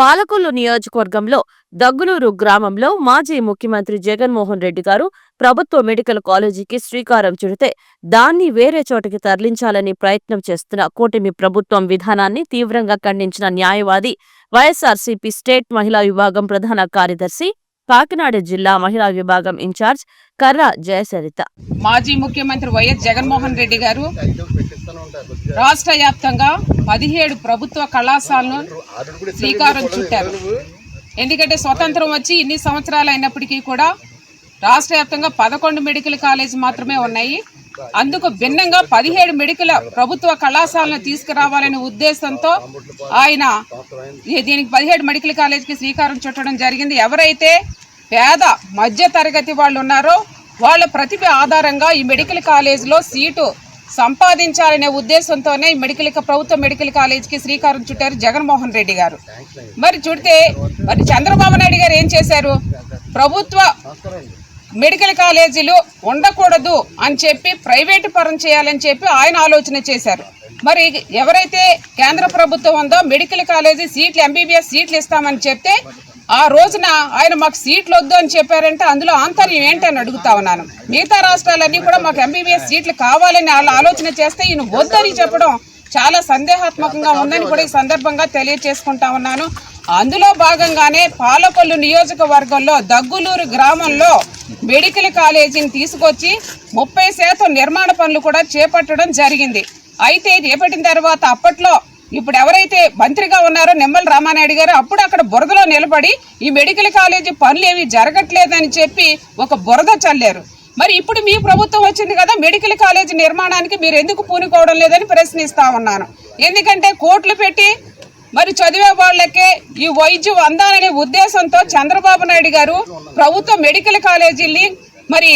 పాలకొల్లు నియోజకవర్గంలో దగ్గులూరు గ్రామంలో మాజీ ముఖ్యమంత్రి జగన్మోహన్ రెడ్డి గారు ప్రభుత్వ మెడికల్ కాలేజీకి శ్రీకారం చుడితే దాన్ని వేరే చోటికి తరలించాలని ప్రయత్నం చేస్తున్న కూటమి ప్రభుత్వం విధానాన్ని తీవ్రంగా ఖండించిన న్యాయవాది వైఎస్ఆర్సీపీ స్టేట్ మహిళా విభాగం ప్రధాన కార్యదర్శి కాకినాడ జిల్లా మహిళా విభాగం ఇన్ఛార్జ్ కర్ర జయసరిత. మాజీ ముఖ్యమంత్రి వైఎస్ జగన్మోహన్ రెడ్డి గారు రాష్ట్ర వ్యాప్తంగా పదిహేడు ప్రభుత్వ కళాశాలను శ్రీకారం చుట్టారు. ఎందుకంటే స్వతంత్రం వచ్చి ఇన్ని సంవత్సరాలు అయినప్పటికీ కూడా రాష్ట్ర వ్యాప్తంగా పదకొండు మెడికల్ కాలేజ్ మాత్రమే ఉన్నాయి. అందుకు భిన్నంగా పదిహేడు మెడికల్ ప్రభుత్వ కళాశాలను తీసుకురావాలనే ఉద్దేశంతో ఆయన దీనికి పదిహేడు మెడికల్ కాలేజ్కి శ్రీకారం చుట్టడం జరిగింది. ఎవరైతే పేద మధ్య తరగతి వాళ్ళు ఉన్నారో వాళ్ళ ప్రతిభ ఆధారంగా ఈ మెడికల్ కాలేజ్లో సీటు సంపాదించాలనే ఉద్దేశంతోనే ఈ మెడికల్ ప్రభుత్వ మెడికల్ కాలేజ్కి శ్రీకారం చుట్టారు జగన్మోహన్ రెడ్డి గారు. మరి చూడితే మరి చంద్రబాబు నాయుడు గారు ఏం చేశారు? ప్రభుత్వ మెడికల్ కాలేజీలు ఉండకూడదు అని చెప్పి ప్రైవేటు పరం చేయాలని చెప్పి ఆయన ఆలోచన చేశారు. మరి ఎవరైతే కేంద్ర ప్రభుత్వం ఉందో మెడికల్ కాలేజీ సీట్లు ఎంబీబీఎస్ సీట్లు ఇస్తామని చెప్తే ఆ రోజున ఆయన మాకు సీట్లు వద్దు అని చెప్పారంటే అందులో ఆంతర్యం ఏంటని అడుగుతా ఉన్నాను. మిగతా రాష్ట్రాలన్నీ కూడా మాకు ఎంబీబీఎస్ సీట్లు కావాలని వాళ్ళు ఆలోచన చేస్తే ఈయన వద్దని చెప్పడం చాలా సందేహాత్మకంగా ఉందని కూడా ఈ సందర్భంగా తెలియజేసుకుంటా ఉన్నాను. అందులో భాగంగానే పాలకొల్లు నియోజకవర్గంలో దగ్గులూరు గ్రామంలో మెడికల్ కాలేజీని తీసుకొచ్చి ముప్పై శాతం నిర్మాణ పనులు కూడా చేపట్టడం జరిగింది. అయితే చేపట్టిన తర్వాత అప్పట్లో ఇప్పుడు ఎవరైతే మంత్రిగా ఉన్నారో నిమ్మల రామానాయుడు గారు అప్పుడు అక్కడ బురదలో నిలబడి ఈ మెడికల్ కాలేజీ పనులు ఏవి జరగట్లేదని చెప్పి ఒక బురద చల్లారు. మరి ఇప్పుడు మీ ప్రభుత్వం వచ్చింది కదా మెడికల్ కాలేజీ నిర్మాణానికి మీరు ఎందుకు పూనుకోవడం లేదని ప్రశ్నిస్తా ఉన్నాను. ఎందుకంటే కోట్లు పెట్టి మరి చదివే వాళ్ళకే ఈ వైద్యం అందాలనే ఉద్దేశంతో చంద్రబాబు నాయుడు గారు ప్రభుత్వ మెడికల్ కాలేజీల్ని మరి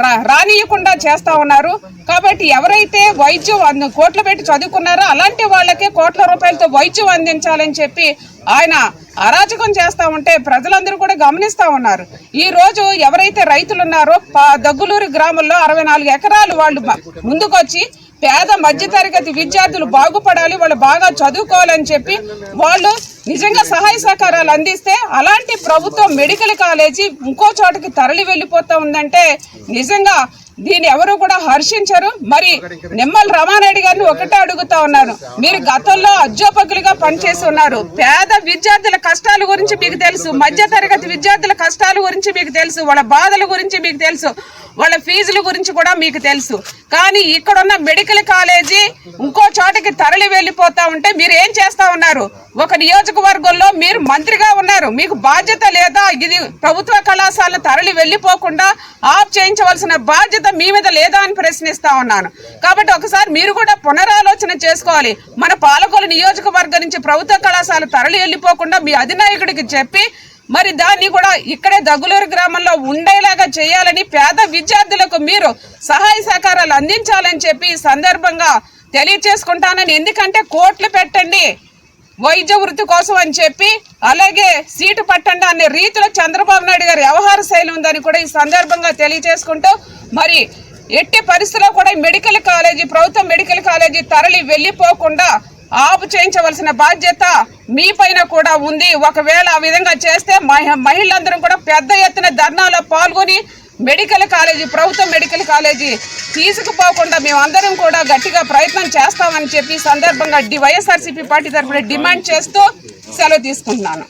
రా- రానియకుండా చేస్తా ఉన్నారు. కాబట్టి ఎవరైతే వైద్యం అంద- కోట్లు పెట్టి చదువుకున్నారో అలాంటి వాళ్ళకే కోట్ల రూపాయలతో వైద్యం అందించాలని చెప్పి ఆయన అరాచకం చేస్తా ఉంటే ప్రజలందరూ కూడా గమనిస్తా ఉన్నారు. ఈ రోజు ఎవరైతే రైతులు ఉన్నారో దగ్గులూరు గ్రామంలో అరవై నాలుగు ఎకరాలు వాళ్ళు ముందుకొచ్చి పేద మధ్యతరగతి విద్యార్థులు బాగుపడాలి వాళ్ళు బాగా చదువుకోవాలని చెప్పి వాళ్ళు నిజంగా సహాయ సహకారాలు అందిస్తే అలాంటి ప్రభుత్వం మెడికల్ కాలేజీ ఇంకో చోటకి తరలి వెళ్ళిపోతా ఉందంటే నిజంగా దీన్ని ఎవరు కూడా హర్షించరు. మరి నిమ్మల రమానాయుడు గారిని ఒకటే అడుగుతా ఉన్నాను. మీరు గతంలో అధ్యాపకులుగా పనిచేసి ఉన్నారు. పేద విద్యార్థుల కష్టాల గురించి మీకు తెలుసు. మధ్య తరగతి విద్యార్థుల కష్టాల గురించి మీకు తెలుసు. వాళ్ళ బాధల గురించి మీకు తెలుసు. వాళ్ళ ఫీజుల గురించి కూడా మీకు తెలుసు. కానీ ఇక్కడ ఉన్న మెడికల్ కాలేజీ ఇంకో చోటకి తరలి వెళ్ళిపోతా ఉంటే మీరు ఏం చేస్తా ఉన్నారు? ఒక నియోజకవర్గంలో మీరు మంత్రిగా ఉన్నారు. మీకు బాధ్యత లేదా? ఇది ప్రభుత్వ కళాశాల తరలి వెళ్ళిపోకుండా ఆఫ్ చేయించవలసిన బాధ్యత మీ మీద లేదా అని ప్రశ్నిస్తా ఉన్నాను. కాబట్టి ఒకసారి మీరు కూడా పునరాలోచన చేసుకోవాలి. మన పాలకొల్లు నియోజకవర్గం నుంచి ప్రభుత్వ కళాశాల తరలి వెళ్ళిపోకుండా మీ అధినాయకుడికి చెప్పి మరి దాన్ని కూడా ఇక్కడే దగ్గులూరు గ్రామంలో ఉండేలాగా చేయాలని పేద విద్యార్థులకు మీరు సహాయ సహకారాలు అందించాలని చెప్పి ఈ సందర్భంగా తెలియచేసుకుంటానని. ఎందుకంటే కోట్లు పెట్టండి. వైద్య వృత్తి కోసం అని చెప్పి అలాగే సీటు పట్టండి అనే రీతిలో చంద్రబాబు నాయుడు గారి వ్యవహార శైలి ఉందని కూడా ఈ సందర్భంగా తెలియజేసుకుంటూ మరి ఎట్టి పరిస్థితుల్లో కూడా ఈ మెడికల్ కాలేజీ ప్రభుత్వ మెడికల్ కాలేజీ తరలి వెళ్ళిపోకుండా ఆపు చేయించవలసిన బాధ్యత మీ పైన కూడా ఉంది. ఒకవేళ ఆ విధంగా చేస్తే మహి- మహిళలందరం కూడా పెద్ద ఎత్తున ధర్నాలో పాల్గొని మెడికల్ కాలేజీ ప్రభుత్వ మెడికల్ కాలేజీ తీసుకుపోకుండా మేమందరం కూడా గట్టిగా ప్రయత్నం చేస్తామని చెప్పి సందర్భంగా డి వైఎస్ఆర్సీపీ పార్టీ తరఫున డిమాండ్ చేస్తూ సెలవు తీసుకుంటున్నాను.